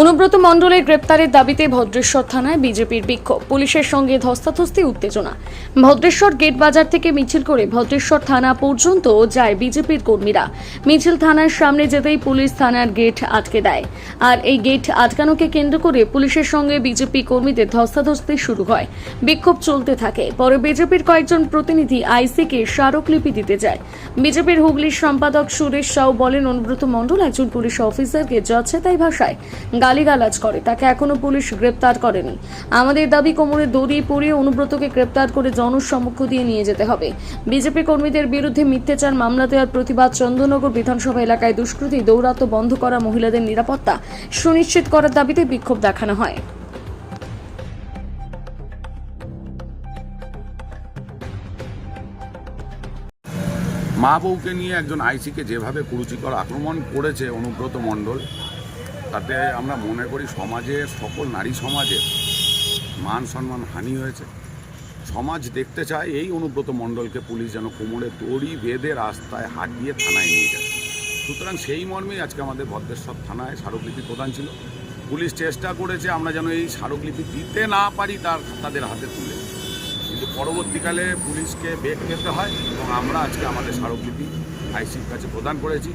অনুব্রত মণ্ডলের গ্রেপ্তারের দাবিতে ভদ্রেশ্বর থানায় বিজেপির বিক্ষোভ। পুলিশের সঙ্গে ধস্তাধস্তি, উত্তেজনা। ভদ্রেশ্বর গেট বাজার থেকে মিছিল করে ভদ্রেশ্বর থানা পর্যন্ত যায় বিজেপির কর্মীরা। মিছিল থানার সামনে যেতেই পুলিশ থানার গেট আটকে দেয়। আর এই গেট আটকানোকে কেন্দ্র করে পুলিশের সঙ্গে বিজেপি কর্মীদের ধস্তাধস্তি শুরু হয়। বিক্ষোভ চলতে থাকে। পরে বিজেপির কয়েকজন প্রতিনিধি আইসিকে স্মারকলিপি দিতে যায়। বিজেপির হুগলির সম্পাদক সুরেশ সাউ বলেন, অনুব্রত মণ্ডল একজন পুলিশ অফিসারকে যাচ্ছে তাই ভাষায় গালিগালাজ করে। তাকে এখনও পুলিশ গ্রেপ্তার করেনি। আমাদের দাবি, কোমরে দড়ি পরিয়ে অনুব্রতকে গ্রেপ্তার করে জনসম্মুখ দিয়ে নিয়ে যেতে হবে। বিজেপি কর্মীদের বিরুদ্ধে মিথ্যাচার, মামলা দেওয়ার প্রতিবাদ চন্দ্রনগর বিধানসভা এলাকায় দুষ্কৃতী, দৌরাত্ম বন্ধ করা, মহিলাদের নিরাপত্তা সুনিশ্চিত করার দাবিতে বিক্ষোভ দেখানো হয়। মা বউকে নিয়ে একজন আইসিকে যেভাবে কুরুচিকর আক্রমণ করেছে অনুব্রত মণ্ডল তাতে আমরা মনে করি সমাজে, সকল নারী সমাজের মান, সম্মান, হানি হয়েছে। সমাজ দেখতে চায় এই অনুব্রত মণ্ডলকে পুলিশ যেন কোমরে দড়ি বেঁধে রাস্তায় হাঁটিয়ে থানায় নিয়ে যায়। সুতরাং সেই মর্মেই আজকে আমাদের ভদ্রেশ্বর থানায় স্মারকলিপি প্রদান ছিল। পুলিশ চেষ্টা করেছে আমরা যেন এই স্মারকলিপি দিতে না পারি তার তাদের হাতে তুলে। কিন্তু পরবর্তীকালে পুলিশকে বেগ পেতে হয় এবং আমরা আজকে আমাদের স্মারকলিপি আইসির কাছে প্রদান করেছি।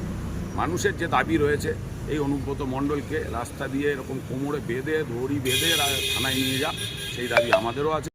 মানুষের যে দাবি রয়েছে, এই অনুব্রত মণ্ডলকে রাস্তা দিয়ে এরকম কোমরে বেঁধে, দড়ি বেঁধে থানায় নিয়ে যা, সেই দাবি আমাদেরও আছে।